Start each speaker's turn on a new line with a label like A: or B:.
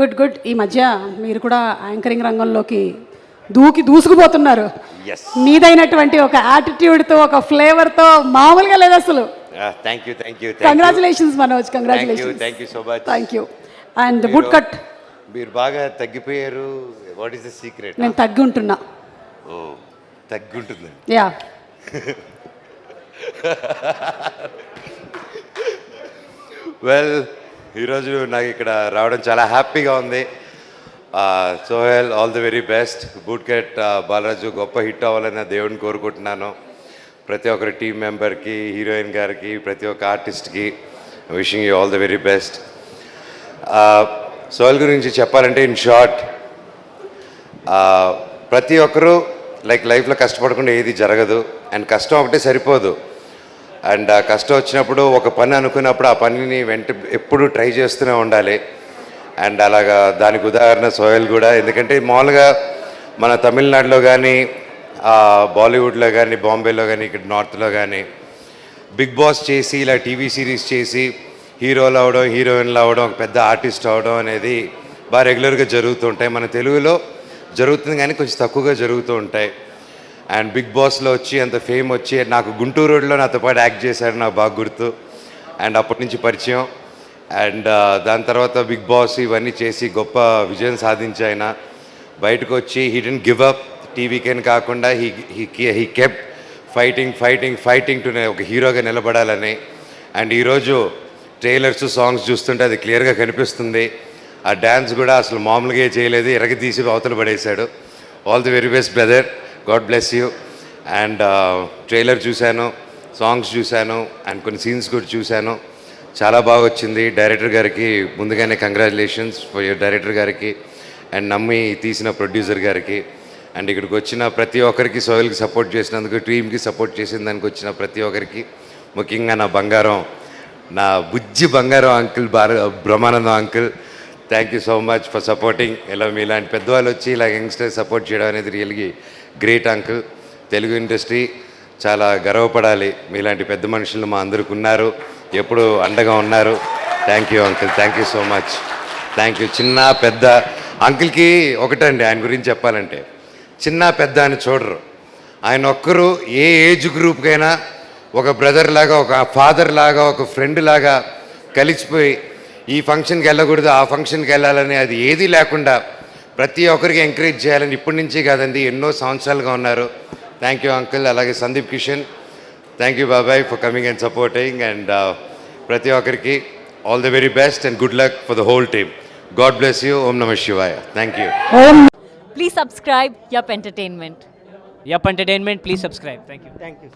A: Good good. ఈ మధ్య మీరు కూడా యాంకరింగ్ రంగంలోకి దూకి దూసుకుపోతున్నారు. మీదైనటువంటి ఒక యాటిట్యూడ్తో ఒక ఫ్లేవర్తో మామూలుగా లేదు అసలు.
B: Thank you thank you
A: congratulations Manoj congratulations
B: thank you so much
A: thank you and but cut
B: మీరు బాగా తగ్గిపోయారు. వాట్ ఈస్ ద సీక్రెట్
A: నేను తగ్గి ఉంటున్నా
B: ఓ తగ్గుంటుంది.
A: యా
B: వెల్ ఈరోజు నాకు ఇక్కడ రావడం చాలా హ్యాపీగా ఉంది. Sohel all the very best. Bootcut Balaraju గొప్ప హిట్ అవ్వాలని దేవుడిని కోరుకుంటున్నాను. ప్రతి ఒక్కరి టీం మెంబర్కి హీరోయిన్ గారికి ప్రతి ఒక్క ఆర్టిస్ట్కి wishing you all the very best. Sohel గురించి చెప్పాలంటే ఇన్ షార్ట్ ప్రతి ఒక్కరూ లైక్ లైఫ్లో కష్టపడకుండా ఏది జరగదు. అండ్ కష్టం ఒకటే సరిపోదు. అండ్ ఆ కష్టం వచ్చినప్పుడు ఒక పని అనుకున్నప్పుడు ఆ పనిని వెంట ఎప్పుడు ట్రై చేస్తూనే ఉండాలి. అండ్ అలాగా దానికి ఉదాహరణ సోయల్ కూడా. ఎందుకంటే మామూలుగా మన తమిళనాడులో కానీ బాలీవుడ్లో కానీ బాంబేలో కానీ ఇక్కడ నార్త్లో కానీ బిగ్ బాస్ చేసి ఇలా టీవీ సిరీస్ చేసి హీరోలు అవడం హీరోయిన్లు అవడం ఒక పెద్ద ఆర్టిస్ట్ అవడం అనేది బాగా రెగ్యులర్గా జరుగుతూ ఉంటాయి. మన తెలుగులో జరుగుతుంది కానీ కొంచెం తక్కువగా జరుగుతూ ఉంటాయి. అండ్ బిగ్ బాస్లో వచ్చి అంత ఫేమ్ వచ్చి నాకు గుంటూరు రోడ్లో నాతో పాటు యాక్ట్ చేశాడు నాకు బాగా గుర్తు. అండ్ అప్పటి నుంచి పరిచయం. అండ్ uh, దాని తర్వాత బిగ్ బాస్ ఇవన్నీ చేసి గొప్ప విజయం సాధించి ఆయన. బయటకు వచ్చి హీ డెంట్ గివ్ అప్ టీవీకేని కాకుండా he he he kept fighting fighting fighting to ఒక హీరోగా నిలబడాలని. అండ్ ఈరోజు ట్రైలర్స్ సాంగ్స్ చూస్తుంటే అది క్లియర్గా కనిపిస్తుంది. ఆ డ్యాన్స్ కూడా అసలు మామూలుగా చేయలేదు ఎరగ తీసి అవతల పడేశాడు. All the very best brother God bless you. And trailer చూశాను సాంగ్స్ చూశాను అండ్ కొన్ని సీన్స్ కూడా చూశాను. చాలా బాగా వచ్చింది. డైరెక్టర్ గారికి ముందుగానే కంగ్రాచులేషన్స్ ఫర్ యూర్ డైరెక్టర్ గారికి అండ్ నమ్మి తీసిన ప్రొడ్యూసర్ గారికి. అండ్ ఇక్కడికి వచ్చిన ప్రతి ఒక్కరికి సోయల్కి సపోర్ట్ చేసినందుకు టీమ్కి సపోర్ట్ చేసిన దానికి వచ్చిన ప్రతి ఒక్కరికి ముఖ్యంగా నా బంగారం నా బుజ్జి బంగారం uncle బార Brahmanandam uncle thank you so much for supporting ఇలా మీలాంటి పెద్దవాళ్ళు వచ్చి ఇలా యంగ్స్టర్స్ సపోర్ట్ చేయడం అనేది రియల్గా గ్రేట్ అంకుల్ తెలుగు ఇండస్ట్రీ చాలా గర్వపడాలి. మీలాంటి పెద్ద మనుషులు మా అందరికి ఉన్నారు. ఎప్పుడు అండగా ఉన్నారు. Thank you uncle thank you so much thank you చిన్న పెద్ద. అంకుల్కి ఒకటండి ఆయన గురించి చెప్పాలంటే. చిన్న పెద్ద అని చూడరు. ఆయన ఒక్కరు ఏ ఏజ్ గ్రూప్కైనా ఒక బ్రదర్ లాగా ఒక ఫాదర్ లాగా ఒక ఫ్రెండ్ లాగా కలిసిపోయి ఈ ఫంక్షన్కి వెళ్ళకూడదు ఆ ఫంక్షన్కి వెళ్ళాలని అది ఏదీ లేకుండా ప్రతి ఒక్కరికి ఎంకరేజ్ చేయాలని ఇప్పటి నుంచి కాదండి ఎన్నో సంవత్సరాలుగా ఉన్నారు థ్యాంక్ యూ అంకుల్ అలాగే సందీప్ కిషన్ థ్యాంక్ యూ బాబాయ్ for coming and supporting and ప్రతి ఒక్కరికి all the very best and good luck for the whole team God bless you ఓం నమ శివాయ thank you
C: Please subscribe Yup Entertainment.
D: Yup Entertainment, please subscribe. Thank you.
E: Thank you.